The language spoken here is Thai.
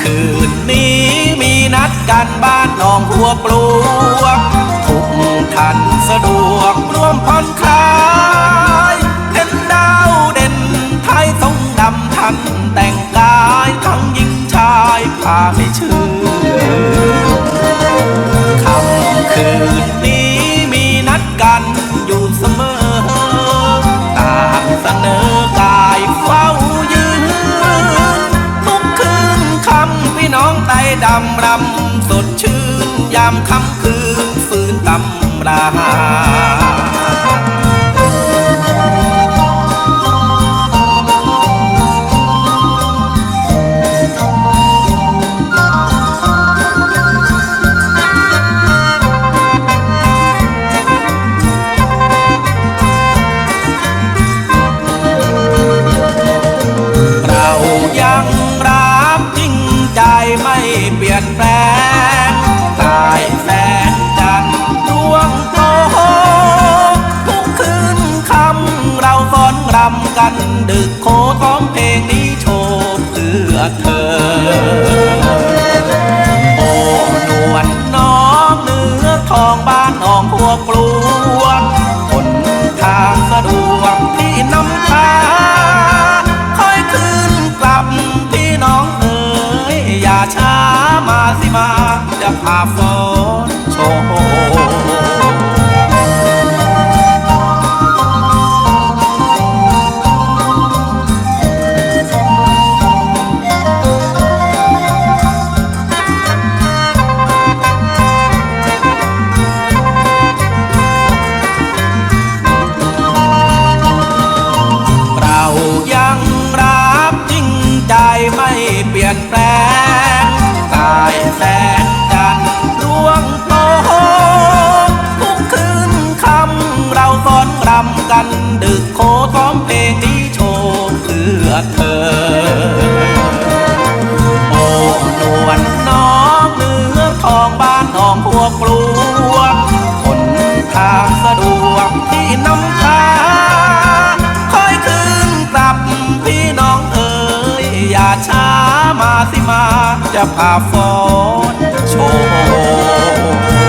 คืนนี้มีนัดกันบ้านหนองหัวปลวกทุกท่านสะดวกร่วมผ่อนคลายเห็นดาวเด่นไทยทรงดำท่านแต่งกายทั้งหญิงชายพาให้ชื่นคำคืนนี้ำคำคืนฟื้นตำรา ดึกโคท้องเพลงนี้โชว์เพื่อเธอ โอ้นวลน้องเนื้อทองบ้านหนองพัวกลวงหนทางสะดวกที่นำพาค่อยคืนกลับพี่น้องเอ๋ยอย่าช้ามาสิมาจะพาฟ้อ แสนกันร์ดวงโตทุกคืนคำเราฟ้อนรำกัน ดึกโคท้องเพลงที่โชว์เพื่อเธอ โอ้นวลน้องเนื้อทองบ้านทองพวกกลว มาสิมาจะพาฟอนโชว์